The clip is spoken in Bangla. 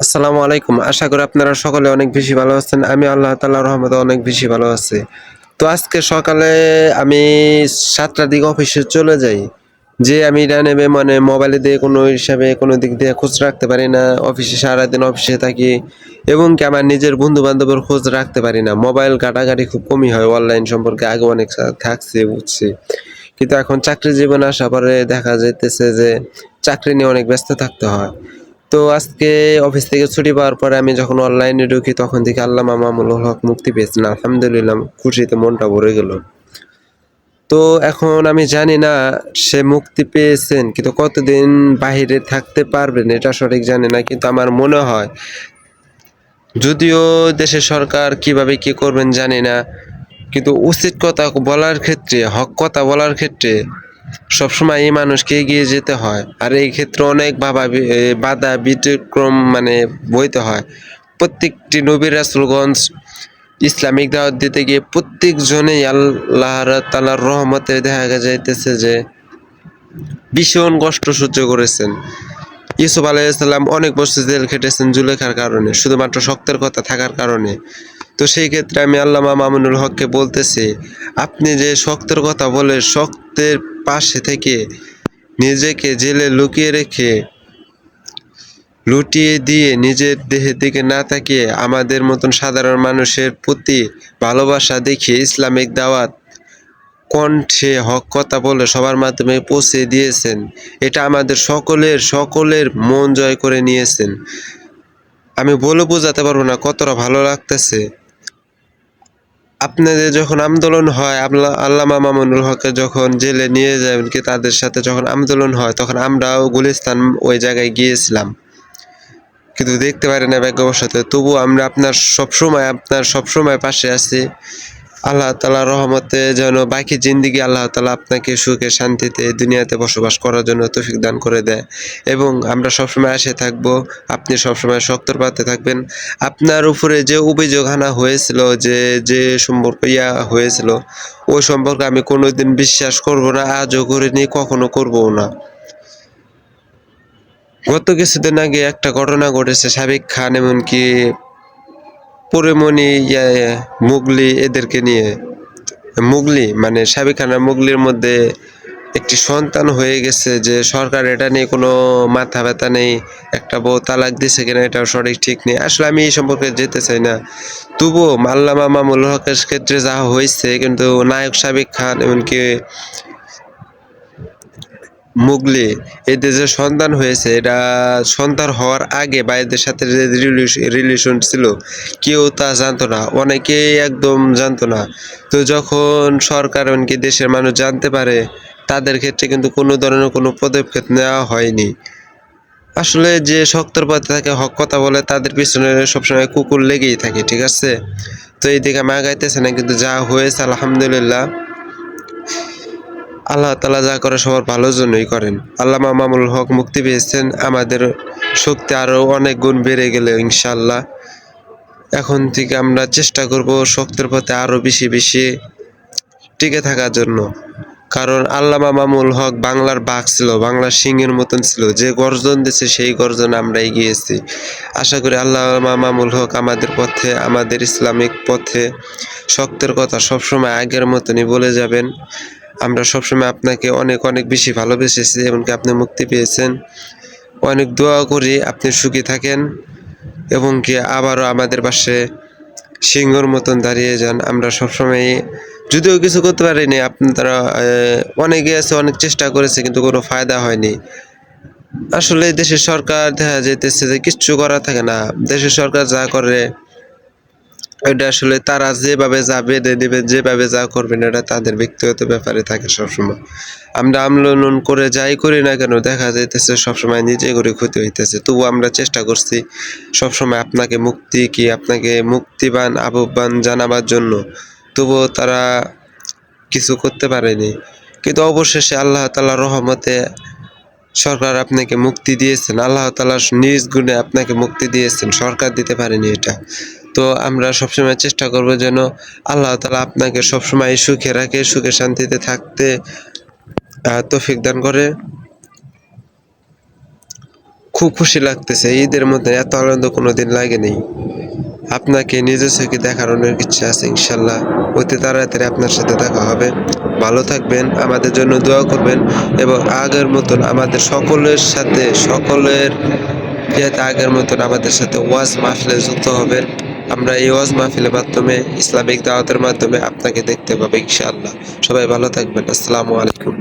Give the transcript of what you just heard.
আসসালামু আলাইকুম। আশা করি আপনারা সকলে অনেক বেশি ভালো আছেন। আমি আল্লাহ তাআলার রহমতে অনেক বেশি ভালো আছি। তো আজকে সকালে আমি সাতটার দিকে অফিসে চলে যাই। যে আমি এটা নেবে মানে মোবাইলে দিয়ে কোনো হিসাবে কোনো দিক দিয়ে খোঁজ রাখতে পারি না। অফিসে সারাদিন অফিসে থাকি এবং কি আমার নিজের বন্ধু বান্ধবের খোঁজ রাখতে পারি না। মোবাইল ঘাটাঘাটি খুব কমই হয়। অনলাইন সম্পর্কে আগে অনেক থাকছে, বুঝছি। কিন্তু এখন চাকরি জীবনে আসার পরে দেখা যাইতেছে যে চাকরি নিয়ে অনেক ব্যস্ত থাকতে হয়। তো আজকে অফিস থেকে ছুটি পাওয়ার পরে আমি যখন অনলাইনে ঢুকি, তখন থেকে আল্লাহ মামুল হক মুক্তি পেয়েছেন। আলহামদুলিল্লাহ, খুশিতে মনটা ভরে গেল। তো এখন আমি জানি না সে মুক্তি পেয়েছেন, কিন্তু কতদিন বাহিরে থাকতে পারবেন এটা সঠিক জানি না, কিন্তু আমার মনে হয় যদিও দেশের সরকার কীভাবে কি করবেন জানি না, কিন্তু উচিত কথা বলার ক্ষেত্রে, হক কথা বলার ক্ষেত্রে সবসময় এই মানুষকে এগিয়ে যেতে হয়। আর এই ক্ষেত্রে অনেক বাবা বাধা ব্যতিক্রম মানে বইতে হয়। প্রত্যেকটি নবী রাসুলগঞ্জ ইসলামিক দাওয়াত দিতে গিয়ে প্রত্যেকজনেই আল্লাহ তালার রহমতে দেখা যাইতেছে যে ভীষণ কষ্ট সহ্য করেছেন। ইউসুফ আলাইসাল্লাম অনেক বছর জেল খেটেছেন জুলেখার কারণে, শুধুমাত্র শক্তের কথা থাকার কারণে। তো সেই ক্ষেত্রে আমি আল্লামা মামুনুল হককে বলতেছি, আপনি যে শক্তের কথা বলে, শক্তের পাশে থেকে নিজেকে জেলে লুকিয়ে রেখে, লুটিয়ে দিয়ে নিজের দেহের দিকে না তাকিয়ে আমাদের মতন সাধারণ মানুষের প্রতি ভালোবাসা দেখিয়ে ইসলামিক দাওয়াত কণ্ঠে হক কথা বলে সবার মাধ্যমে পৌঁছে দিয়েছেন। এটা আমাদের সকলের সকলের মন জয় করে নিয়েছেন। আমি বলে বোঝাতে পারব না কতটা ভালো লাগতেছে। আপনাদের যখন আন্দোলন হয় আল্লাহ আল্লামা মামুনুল হককে যখন জেলে নিয়ে যাবেন কি তাদের সাথে যখন আন্দোলন হয়, তখন আমরাও গুলিস্তান ওই জায়গায় গিয়েছিলাম। কিন্তু দেখতে পারি না, ভাগ্যবশত। তবু আমরা আপনার সবসময় আপনার সবসময় পাশে আছি। আল্লাহ তালা রহমতে যেন বাকি জিন্দিগি আল্লাহ তালা আপনাকে সুখে শান্তিতে দুনিয়াতে বসবাস করার জন্য তৌফিক দান করে দেয়। এবং আমরা সবসময় আসে থাকব, আপনি সবসময় শক্তর পাতে থাকবেন। আপনার উপরে যে অভিযোগ আনা হয়েছিল, যে যে সম্পর্ক ইয়া হয়েছিল ওই সম্পর্কে আমি কোনোদিন বিশ্বাস করব না, আজও করিনি, কখনো করবও না। গত কিছুদিন আগে একটা ঘটনা ঘটেছে সাবিক খান, এমনকি পরিমণি, ইয়া, মুগলি এদেরকে নিয়ে, মুগলি মানে সাবিক খান মুগলির মধ্যে একটি সন্তান হয়ে গেছে যে সরকার এটা নিয়ে কোনো মাথা ব্যথা নেই, একটা বউ তালাক দিছে কিনা এটাও সঠিক ঠিক নেই। আসলে আমি এই সম্পর্কে যেতে চাই না। তবুও মাল্লামা মামুল হকের ক্ষেত্রে যা হয়েছে, কিন্তু নায়ক সাবিক খান এমনকি মুগলি এদের যে সন্তান হয়েছে। এটা সন্তান হওয়ার আগে বা সাথে যে রিলেশন ছিল, কেউ তা জানতো না। অনেকেই একদম জানতো না। তো যখন সরকার এমনকি দেশের মানুষ জানতে পারে, তাদের ক্ষেত্রে কিন্তু কোনো ধরনের কোনো পদক্ষেপ নেওয়া হয়নি। আসলে যে শক্তর পথে থাকে, হক কথা বলে, তাদের পিছনে সবসময় কুকুর লেগেই থাকে, ঠিক আছে? তো এই দিকে আমি আগাইতেছে না, কিন্তু যা হয়েছে, আলহামদুলিল্লাহ। আল্লাহ তালা যা করে সবার ভালোর জন্যই করেন। আল্লাহ মামুল হক মুক্তি পেয়েছেন, আমাদের শক্তি আরও অনেক গুণ বেড়ে গেলে ইনশাল্লাহ এখন থেকে আমরা চেষ্টা করব শক্তির পথে আরও বেশি বেশি টিকে থাকার জন্য। কারণ আল্লামা মামুল হক বাংলার বাঘ ছিল, বাংলার সিংহের মতন ছিল, যে গর্জন দিছে সেই গর্জন আমরা এগিয়েছি আশা করি আল্লামা মামুল হক আমাদের পথে, আমাদের ইসলামিক পথে শক্তের কথা সবসময় আগের মতনই বলে যাবেন। আমরা সবসময় আপনাকে অনেক অনেক বেশি ভালোবেসেছি, এমনকি আপনি মুক্তি পেয়েছেন। অনেক দোয়া করি আপনি সুখী থাকেন, এবং কি আবারও আমাদের পাশে সিংহর মতন দাঁড়িয়ে যান। আমরা সবসময় যদিও কিছু করতে পারিনি, আপনারা অনেকে আছে, অনেক চেষ্টা করেছে, কিন্তু কোনো ফায়দা হয়নি। আসলে দেশের সরকার দেখা যেতেছে যে কিচ্ছু করা থাকে না। দেশের সরকার যা করে এটা আসলে তারা যেভাবে যা বেঁধে দেবে, যেভাবে যা করবেন, এটা তাদের ব্যক্তিগত ব্যাপারে থাকে সবসময়। আমরা আন্দোলন করে যাই করি না কেন, দেখা যাইতেছে সবসময় নিজে করে ক্ষতি হইতেছে। তবু আমরা চেষ্টা করছি সবসময় আপনাকে মুক্তি কি, আপনাকে মুক্তিবান আহ্বান জানাবার জন্য। তবুও তারা কিছু করতে পারেনি। কিন্তু অবশেষে আল্লাহ তালা রহমতে সরকার আপনাকে মুক্তি দিয়েছেন। আল্লাহ তালা নিজ গুণে আপনাকে মুক্তি দিয়েছেন। সরকার দিতে পারেনি এটা। তো আমরা সবসময় চেষ্টা করব যেন আল্লাহ তালা আপনাকে সবসময় সুখে রাখে, সুখে শান্তিতে থাকতে তৌফিক দান করে। খুব খুশি লাগতেছে, ঈদের মধ্যে এত আনন্দ কোনোদিন লাগেনি। আপনাকে নিজের চোখে দেখার অনেক ইচ্ছা আছে ইনশাল্লাহ অতি তাড়াতাড়ি আপনার সাথে দেখা হবে। ভালো থাকবেন, আমাদের জন্য দোয়া করবেন এবং আগের মতন আমাদের সকলের সাথে, সকলের আগের মতন আমাদের সাথে ওয়াজ মাহফিলে যুক্ত হবেন। আমরা এই ওয়াজ মাহফিলের মাধ্যমে ইসলামিক দাওয়াতের মাধ্যমে আপনাকে দেখতে পাবো, ইনশাআল্লাহ। সবাই ভালো থাকবেন। আসসালামু আলাইকুম।